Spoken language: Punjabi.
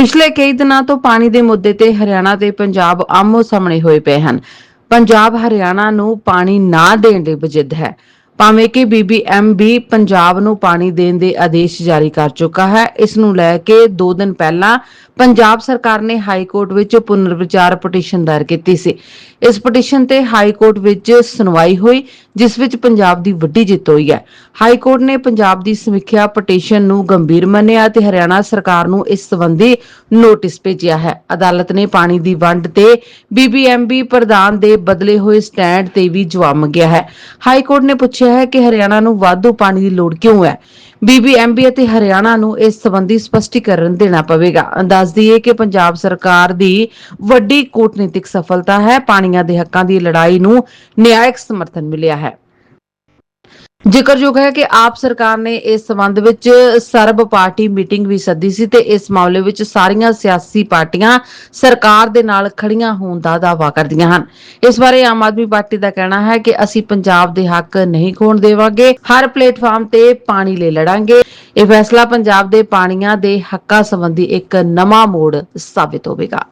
ਪਿਛਲੇ ਕਈ ਦਿਨਾਂ ਤੋਂ ਪਾਣੀ ਦੇ ਮੁੱਦੇ ਤੇ ਹਰਿਆਣਾ ਤੇ ਪੰਜਾਬ ਆਮੋ ਸਾਹਮਣੇ ਹੋਏ ਪਏ ਹਨ। ਪੰਜਾਬ ਹਰਿਆਣਾ ਨੂੰ ਪਾਣੀ ਨਾ ਦੇਣ ਦੇ ਵਜਿੱਦ ਹੈ। ਭਾਵੇਂ ਕਿ ਬੀਬੀਐਮਬੀ ਪੰਜਾਬ ਨੂੰ ਪਾਣੀ ਦੇਣ ਦੇ ਆਦੇਸ਼ ਜਾਰੀ ਕਰ ਚੁੱਕਾ ਹੈ, ਇਸ ਨੂੰ ਲੈ ਕੇ 2 ਦਿਨ ਪਹਿਲਾਂ ਪੰਜਾਬ ਸਰਕਾਰ ਨੇ ਹਾਈ ਕੋਰਟ ਵਿੱਚ ਪੁਨਰ ਵਿਚਾਰ ਪਟੀਸ਼ਨ ਦਾਇਰ ਕੀਤੀ ਸੀ। ਇਸ ਪਟੀਸ਼ਨ ਤੇ ਹਾਈ ਕੋਰਟ ਵਿੱਚ ਸੁਣਵਾਈ ਹੋਈ, ਜਿਸ ਵਿੱਚ ਪੰਜਾਬ ਦੀ ਵੱਡੀ ਜਿੱਤ ਹੋਈ ਹੈ। ਹਾਈ ਕੋਰਟ ਨੇ ਪੰਜਾਬ ਦੀ ਸਮੀਖਿਆ ਪਟੀਸ਼ਨ ਨੂੰ ਗੰਭੀਰ ਮੰਨਿਆ ਤੇ ਹਰਿਆਣਾ ਸਰਕਾਰ ਨੂੰ ਇਸ ਸੰਬੰਧੀ ਨੋਟਿਸ ਭੇਜਿਆ ਹੈ। ਅਦਾਲਤ ਨੇ ਪਾਣੀ ਦੀ ਵੰਡ ਤੇ ਬੀਬੀਐਮਬੀ ਪ੍ਰਧਾਨ ਦੇ ਬਦਲੇ ਹੋਏ ਸਟੈਂਡ ਤੇ ਵੀ ਜਵਾਬ ਮੰਗਿਆ ਹੈ। ਹਾਈ ਕੋਰਟ ਨੇ ਪੁੱਛਿਆ ਹੈ ਕਿ ਹਰਿਆਣਾ ਨੂੰ ਵਾਧੂ ਪਾਣੀ ਦੀ ਲੋੜ ਕਿਉਂ ਹੈ? ਬੀਬੀਐਮਬੀ ਅਤੇ ਹਰਿਆਣਾ ਨੂੰ ਇਸ ਸੰਬੰਧੀ ਸਪਸ਼ਟੀਕਰਨ ਦੇਣਾ ਪਵੇਗਾ। ਅੰਦਾਜ਼ ਦਈਏ ਕਿ ਪੰਜਾਬ ਸਰਕਾਰ ਦੀ ਵੱਡੀ ਕੂਟਨੀਤਿਕ ਸਫਲਤਾ ਹੈ, ਪਾਣੀਆਂ ਦੇ ਹੱਕਾਂ ਦੀ ਲੜਾਈ ਨੂੰ ਨਿਆਇਕ ਸਮਰਥਨ ਮਿਲਿਆ ਹੈ। ਜ਼ਿਕਰਯੋਗ ਹੈ ਕਿ ਆਪ ਸਰਕਾਰ ਨੇ ਇਸ ਸੰਬੰਧ ਵਿੱਚ ਸਰਬ ਪਾਰਟੀ ਮੀਟਿੰਗ ਵੀ ਸੱਦੀ ਸੀ ਤੇ ਇਸ ਮਾਮਲੇ ਵਿੱਚ ਸਾਰੀਆਂ ਸਿਆਸੀ ਪਾਰਟੀਆਂ ਸਰਕਾਰ ਦੇ ਨਾਲ ਖੜੀਆਂ ਹੋਣ ਦਾ ਦਾਅਵਾ ਕਰਦੀਆਂ ਹਨ। ਇਸ ਬਾਰੇ ਆਮ ਆਦਮੀ ਪਾਰਟੀ ਦਾ ਕਹਿਣਾ ਹੈ ਕਿ ਅਸੀਂ ਪੰਜਾਬ ਦੇ ਹੱਕ ਨਹੀਂ ਖੋਣ ਦੇਵਾਂਗੇ, ਹਰ ਪਲੇਟਫਾਰਮ ਤੇ ਪਾਣੀ ਲਈ ਲੜਾਂਗੇ। ਇਹ ਫੈਸਲਾ ਪੰਜਾਬ ਦੇ ਪਾਣੀਆਂ ਦੇ ਹੱਕਾਂ ਸੰਬੰਧੀ ਇੱਕ ਨਵਾਂ ਮੋੜ ਸਾਬਿਤ ਹੋਵੇਗਾ।